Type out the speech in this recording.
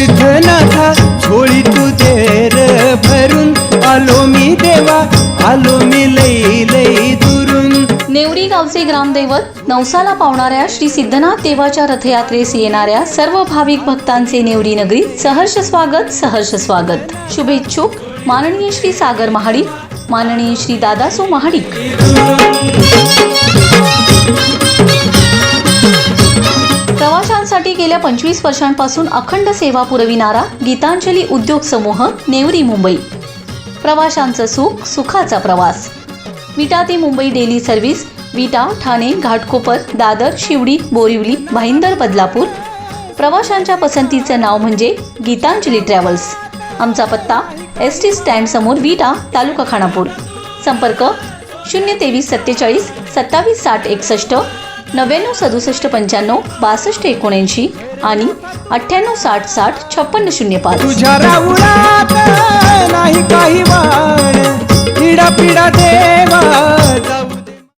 तीर्थनाथा झोळी तू देर भरून. आलो मी देवा आलो मी लई लई दुरून. नेवरी गावचे ग्रामदैवत नवसाला पावणाऱ्या श्री सिद्धनाथ देवाच्या रथयात्रेस येणाऱ्या सर्व भाविक भक्तांचे नेवरी नगरीत सहर्ष स्वागत सहर्ष स्वागत. शुभेच्छुक माननीय श्री सागर महाडिक माननीय श्री दादासो महाडिक. प्रवाशांसाठी गेल्या पंचवीस वर्षांपासून अखंड सेवा पुरविणारा गीतांजली उद्योग समूह नेवरी मुंबई. प्रवाशांचं सुख सुखाचा प्रवास. विटा ते मुंबई डेली सर्व्हिस विटा ठाणे घाटकोपर दादर शिवडी बोरिवली भाईंदर बदलापूर. प्रवाशांच्या पसंतीचं नाव म्हणजे गीतांजली ट्रॅव्हल्स. आमचा पत्ता एस टी स्टँड समोर विटा तालुका खानापूर. संपर्क शून्य तेवीस सत्तेचाळीस सत्तावीस साठ एकसष्ट नव्याण्णव सदुसष्ट पंच्याण्णव बासष्ट एकोणऐंशी आणि अठ्ठ्याण्णव साठ साठ छप्पन्न शून्य पाच. तुझ्या राऊळात नाही काही वाण. पिढा पिढा देवा.